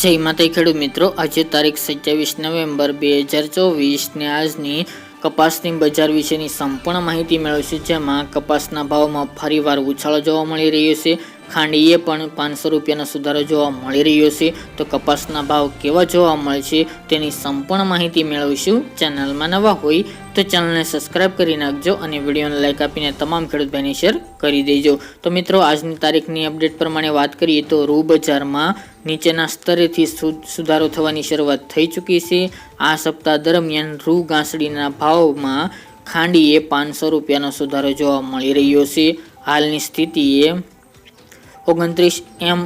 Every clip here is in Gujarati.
જય માતા ખેડૂત મિત્રો, આજે તારીખ સત્યાવીસ નવેમ્બર બે હજાર ચોવીસને આજની કપાસની બજાર વિશેની સંપૂર્ણ માહિતી મેળવશે, જેમાં કપાસના ભાવમાં ફરીવાર ઉછાળો જોવા મળી રહ્યો છે. ખાંડીએ પણ પાંચસો રૂપિયાનો સુધારો જોવા મળી રહ્યો છે. તો કપાસના ભાવ કેવા જોવા મળે છે તેની સંપૂર્ણ માહિતી મેળવીશું. ચેનલમાં નવા હોય તો ચેનલને સબસ્ક્રાઇબ કરી નાખજો અને વિડીયોને લાઇક આપીને તમામ ખેડૂત ભાઈને શેર કરી દેજો. તો મિત્રો, આજની તારીખની અપડેટ પ્રમાણે વાત કરીએ તો રૂ બજારમાં નીચેના સ્તરેથી સુધારો થવાની શરૂઆત થઈ ચૂકી છે. આ સપ્તાહ દરમિયાન રૂ ઘાસડીના ભાવમાં ખાંડીએ પાંચસો રૂપિયાનો સુધારો જોવા મળી રહ્યો છે. હાલની સ્થિતિએ ઓગણત્રીસ એમ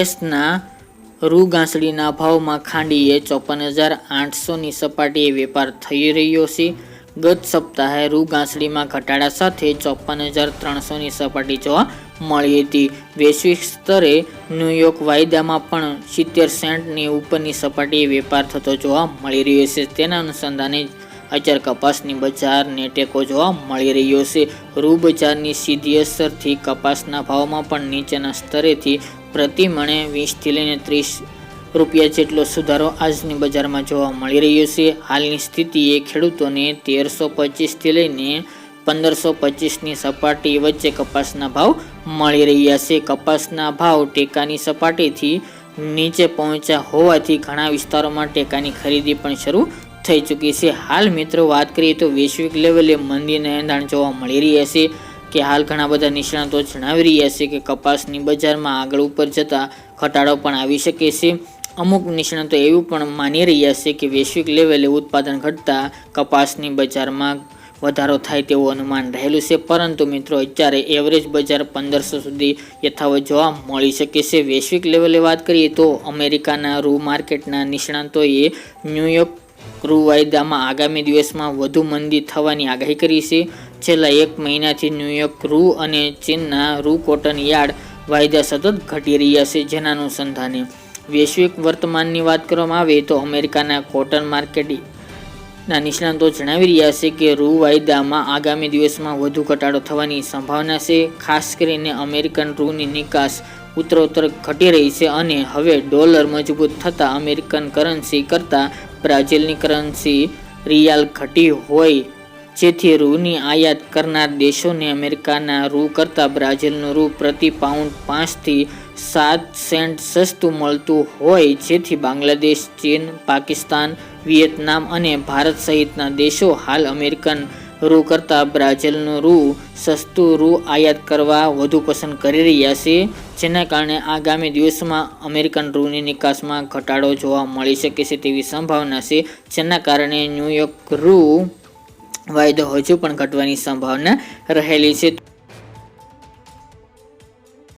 એસના રૂ ઘાસડીના ભાવમાં ખાંડીએ ચોપન હજાર આઠસોની સપાટીએ વેપાર થઈ રહ્યો છે. ગત સપ્તાહે રૂ ઘાસડીમાં ઘટાડા સાથે ચોપન હજાર ત્રણસોની સપાટી જોવા મળી હતી. વૈશ્વિક સ્તરે ન્યૂયોર્ક વાયદામાં પણ સિત્તેર સેન્ટની ઉપરની સપાટીએ વેપાર થતો જોવા મળી રહ્યો છે. તેના અનુસંધાને અચર કપાસની બજારને ટેકો જોવા મળી રહ્યો છે. રૂ બજારની સીધી અસરથી કપાસના ભાવમાં પણ નીચેના સ્તરેથી પ્રતિ મણે વીસથી લઈને ત્રીસ રૂપિયા જેટલો સુધારો આજની બજારમાં જોવા મળી રહ્યો છે. હાલની સ્થિતિએ ખેડૂતોને તેરસો પચીસથી લઈને પંદરસો પચીસની સપાટી વચ્ચે કપાસના ભાવ મળી રહ્યા છે. કપાસના ભાવ ટેકાની સપાટીથી નીચે પહોંચ્યા હોવાથી ઘણા વિસ્તારોમાં ટેકાની ખરીદી પણ શરૂ થઈ ચૂકી છે. હાલ મિત્રો વાત કરીએ તો વૈશ્વિક લેવલે મંદીને એંધાણ જોવા મળી રહ્યા છે કે હાલ ઘણા બધા નિષ્ણાતો જણાવી રહ્યા છે કે કપાસની બજારમાં આગળ ઉપર જતા ઘટાડો પણ આવી શકે છે. અમુક નિષ્ણાતો એવું પણ માની રહ્યા છે કે વૈશ્વિક લેવલે ઉત્પાદન ઘટતા કપાસની બજારમાં વધારો થાય તેવું અનુમાન રહેલું છે. પરંતુ મિત્રો, અત્યારે એવરેજ બજાર પંદરસો સુધી યથાવત જોવા મળી શકે છે. વૈશ્વિક લેવલે વાત કરીએ તો અમેરિકાના રૂ માર્કેટના નિષ્ણાતોએ ન્યૂયોર્ક રૂ વાયદામાં આગામી દિવસમાં વધુ મંદી થવાની આગાહી કરી છે. છેલ્લા એક મહિનાથી ન્યૂયોર્ક રૂ અને ચીનના રૂ કોટન યાર્ડ વાયદા સતત ઘટી રહ્યા છે જેના અનુસંધાને વૈશ્વિક વર્તમાનની વાત કરવામાં આવે તો અમેરિકાના કોટન માર્કેટ ના નિષ્ણાતો જણાવી રહ્યા છે કે રૂ વાયદામાં આગામી દિવસમાં વધુ ઘટાડો થવાની સંભાવના છે, ખાસ કરીને અમેરિકન રૂની નિકાસ ઉત્તરોત્તર ઘટી રહી છે અને હવે ડોલર મજબૂત થતાં અમેરિકન કરન્સી કરતાં બ્રાઝિલની કરન્સી રિયાલ ઘટી હોય, જેથી રૂની આયાત કરનાર દેશોને અમેરિકાના રૂ કરતાં બ્રાઝિલનું રૂ પ્રતિ પાઉન્ડ પાંચથી સાત સેન્ટ સસ્તું મળતું હોય, જેથી બાંગ્લાદેશ, ચીન, પાકિસ્તાન વિયેતનામ અને ભારત સહિતના દેશો હાલ અમેરિકન રૂ કરતાં બ્રાઝિલનું રૂ સસ્તું રૂ આયાત કરવા વધુ પસંદ કરી રહ્યા છે. જેના કારણે આગામી દિવસોમાં અમેરિકન રૂની નિકાસમાં ઘટાડો જોવા મળી શકે છે તેવી સંભાવના છે. જેના કારણે ન્યૂયોર્ક રૂ વાયદો હજુ પણ ઘટવાની સંભાવના રહેલી છે.